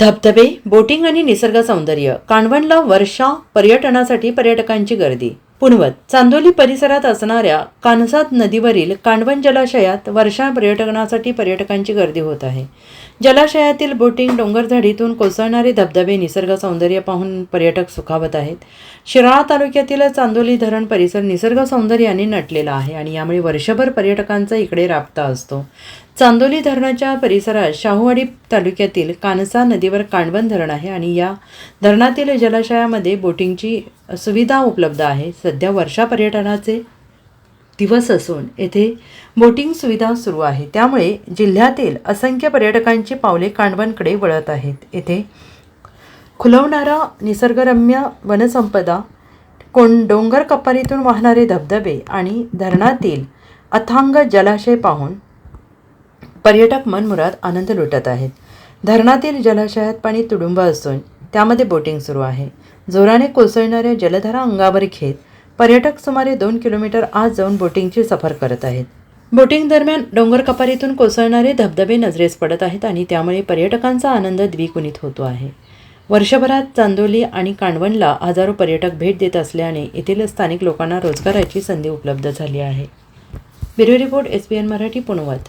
धबधबे बोटिंग आणि निसर्ग सौंदर्य कांडवणला वर्षा पर्यटनासाठी पर्यटकांची गर्दी पुनवत. चांदोली परिसरात असणाऱ्या कानसात नदीवरील कांडवन जलाशयात वर्षा पर्यटनासाठी पर्यटकांची गर्दी होत आहे. जलाशयातील बोटिंग डोंगरझडीतून कोसळणारे धबधबे निसर्ग सौंदर्य पाहून पर्यटक सुखावत आहेत. शिराळा तालुक्यातील चांदोली धरण परिसर निसर्ग सौंदर्याने नटलेला आहे आणि यामुळे वर्षभर पर्यटकांचा इकडे राबता असतो. चांदोली धरणाच्या परिसरात शाहूवाडी तालुक्यातील कानसा नदीवर कांडवन धरण आहे आणि या धरणातील जलाशयामध्ये बोटिंगची सुविधा उपलब्ध आहे. सध्या वर्षा पर्यटनाचे दिवस असून येथे बोटिंग सुविधा सुरू आहे. त्यामुळे जिल्ह्यातील असंख्य पर्यटकांची पावले काणवणकडे वळत आहेत. येथे खुलवणारा निसर्गरम्य वनसंपदा कोण डोंगर कपारीतून वाहणारे धबधबे आणि धरणातील अथांग जलाशय पाहून पर्यटक मनमुरात आनंद लुटत आहेत. धरणातील जलाशयात पाणी तुडुंब असून त्यामध्ये बोटिंग सुरू आहे. जोराने कोसळणाऱ्या जलधारा अंगावर घेत पर्यटक सुमारे दोन किलोमीटर आत जाऊन बोटिंगची सफर करत आहेत. बोटिंग दरम्यान डोंगर कपारीतून कोसळणारे धबधबे नजरेस पडत आहेत आणि त्यामुळे पर्यटकांचा आनंद द्विगुणित होतो आहे. वर्षभरात चांदोली आणि कांडवणला हजारो पर्यटक भेट देत असल्याने येथील स्थानिक लोकांना रोजगाराची संधी उपलब्ध झाली आहे. Bureau report S P N Marathi Punwat.